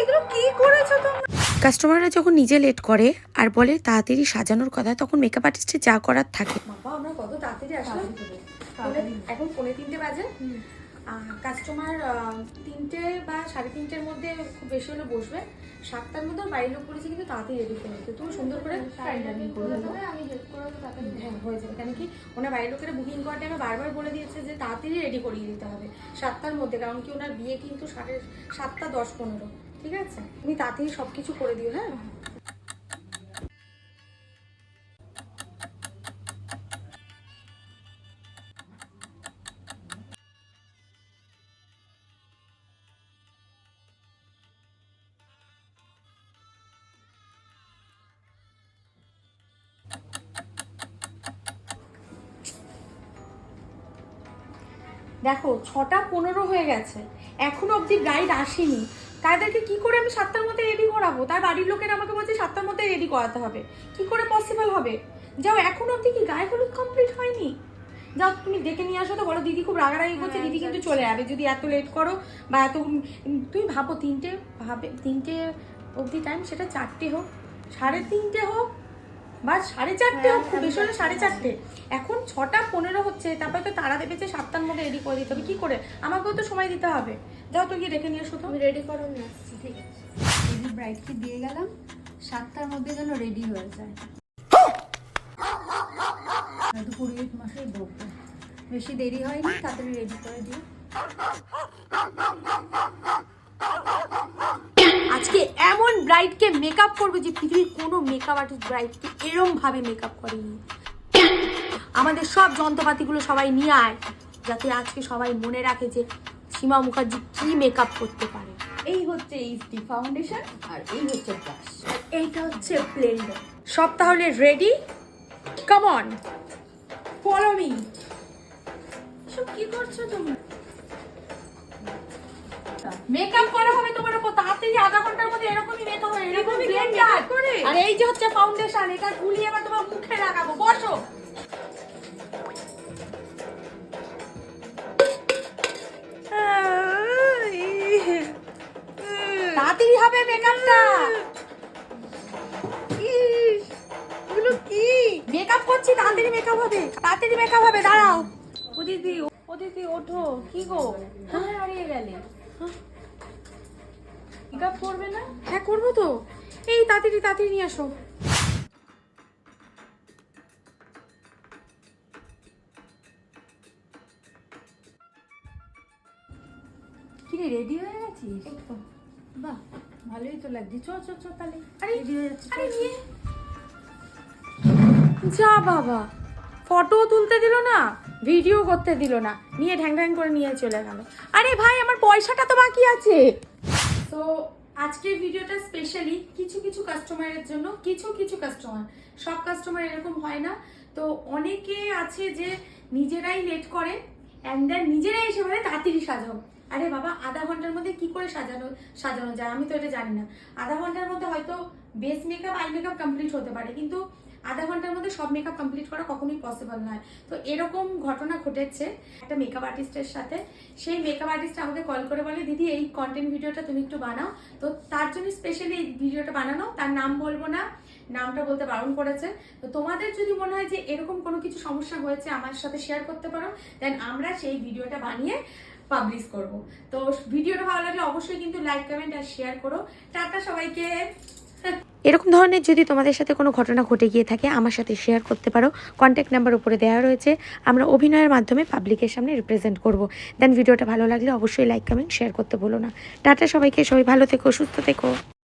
এগুলো কি করেছ তোমরা? কাস্টমাররা যখন নিজে লেট করে আর বলে তাড়াতাড়ি সাজানোর কথা তখন মেকআপ আর্টিস্টের যা করার থাকে। বাবা আমরা কত তাড়াতাড়ি আসলাম। এখন পৌনে তিনটে বাজে। কাস্টমার তিনটে বা সাড়ে তিনটের মধ্যে খুব বেশি হলে বসবে। সাতটার মধ্যে বাড়ির লোক করেছে কিন্তু তাড়াতাড়ি রেডি করে দিতে তুমি সুন্দর করে টাইম করে দেবো আমি হেল্প করে তাতে হ্যাঁ হয়ে যাবে। কেন কি ওনার বাড়ির লোকেরা বুকিং করার টাইমে বারবার বলে দিয়েছে যে তাড়াতাড়ি রেডি করিয়ে দিতে হবে। সাতটার মধ্যে কারণ কি ওনার বিয়ে কিন্তু সাড়ে সাতটা দশ পনেরো। ঠিক আছে? তুমি তাড়াতাড়ি সব কিছু করে দিও হ্যাঁ? দেখো, ছটা পনেরো হয়ে গেছে। এখনও অবধি গাইড আসেনি। তাদেরকে কি করে আমি সাতটার মধ্যে রেডি করাবো? তার বাড়ির লোকেরা আমাকে বলছে সাতটার মধ্যে রেডি করাতে হবে। কি করে পসিবল হবে? যাও এখনও অবধি কি গায়ে হলুদ কমপ্লিট হয়নি? যাও তুমি ডেকে নিয়ে আসো তো। বলো দিদি খুব রাগারাগি করছে। দিদি কিন্তু চলে যাবে। যদি এত লেট করো বা এত তুমি ভাবো তিনটে ভাবে তিনটে অবধি টাইম সেটা চারটে হোক সাড়ে তিনটে হোক বা সাড়ে চারটে হোক খুব বেশি হলে সাড়ে চারটে। এখন ছটা পনেরো হচ্ছে তারপরে তো তারা দেবে যে সাতটার মধ্যে রেডি করে দিতে হবে। কী করে? আমাকেও তো সময় দিতে হবে। যাও তুই গিয়ে ডেকে নিয়ে এসো তো। তুমি রেডি করো না ঠিক আছে। ব্রাইডকে দিয়ে গেলাম সাতটার মধ্যে যেন রেডি হয়ে যায়। হয়তো পুরোহিত মাসেই ঢুকবে বেশি দেরি হয়নি তাড়াতাড়ি রেডি করে দিও। আজকে এমন ব্রাইডকে মেকআপ করবে যে পৃথিবীর কোনো মেকআপ আর্টিস্ট ব্রাইডকে এরম ভাবে মেকআপ করেনি। আমাদের সব যন্ত্রপাতিগুলো সবাই নিয়ে আয় যাতে আজকে সবাই মনে রাখে যে সীমা মুখার্জি কি মেকআপ করতে পারে? এই হচ্ছে এইচডি ফাউন্ডেশন আর এই হচ্ছে ব্রাশ এইটা হচ্ছে ব্লেন্ডার সব তাহলে ready come on follow me সব কি করছ তুমি মেকআপ করা হবে তোমার উপর তাড়াতাড়ি আধা ঘণ্টার মধ্যে এরকমই মেকআপ হবে এরকম ব্লেন্ডার করে? আর এই যে হচ্ছে ফাউন্ডেশন এটা গুলিয়ে এবার তোমার মুখে লাগাবো বসো। তাড়াতাড়ি হবে মেকআপটা এগুলো কি? মেকআপ করছি তাড়াতাড়ি মেকআপ হবে তাড়াতাড়ি মেকআপ হবে দাঁড়াও। ও দিদি ও দিদি ওঠো। কি গো? কোথায় হারিয়ে গেলে? মেকআপ করবে না? হ্যাঁ করব তো। এই তাড়াতাড়ি তাড়াতাড়ি নিয়ে আসো। কি রে রেডি হয়ে গেছিস? বাহ ভালোই তো লাগছে। চ চ চ তাহলে। আরে আরে নিয়ে। যা বাবা ফটো তুলতে দিল না ভিডিও করতে দিল না নিয়ে ঢ্যাং ঢ্যাং করে নিয়ে চলে গেল। আরে ভাই আমার পয়সাটা তো বাকি আছে। তো আজকের ভিডিওটা স্পেশালি কিছু কিছু কাস্টমারের জন্য কিছু কিছু কাস্টমার সব কাস্টমার এরকম হয় না। তো অনেকে আছে যে নিজেরাই লেট করে অ্যান্ড দেন নিজেরাই এসে বলে তাড়াতাড়ি সাজাও। আরে বাবা, আধা ঘণ্টার মধ্যে কি করে সাজানো সাজানো যায়? আমি তো এটা জানি না। আধা ঘণ্টার মধ্যে হয়তো base makeup eye makeup complete হতে পারে, কিন্তু আধা ঘণ্টার মধ্যে সব মেকআপ কমপ্লিট করা কখনোই পসিবল নয়। তো এরকম ঘটনা ঘটেছে একটা মেকআপ আর্টিস্টের সাথে। সেই মেকআপ আর্টিস্ট আমাকে কল করে বলে, দিদি, এই কন্টেন্ট ভিডিওটা তুমি একটু বানাও। তো তার জন্য স্পেশালি এই ভিডিওটা বানানো। তার নাম বলব না, নামটা বলতে বারণ করেছে। তো তোমাদের যদি মনে হয় যে এরকম কোনো কিছু সমস্যা হয়েছে, আমার সাথে শেয়ার করতে পারো। দেন আমরা সেই ভিডিওটা বানিয়ে পাবলিশ করব। তো ভিডিওটা ভালো লাগলে অবশ্যই কিন্তু লাইক কমেন্ট আর শেয়ার করো। টাটা সবাইকে। এরকম ধরনের যদি তোমাদের সাথে কোনো ঘটনা ঘটে গিয়ে থাকে, আমার সাথে শেয়ার করতে পারো। কন্ট্যাক্ট নাম্বার উপরে দেওয়া রয়েছে। আমরা অভিনয়ের মাধ্যমে পাবলিকের সামনে রিপ্রেজেন্ট করব। দেন ভিডিওটা ভালো লাগলে অবশ্যই লাইক কমেন্ট শেয়ার করতে বলো না। টাটা সবাইকে, সবাই ভালো থেকো, সুস্থ থেকো।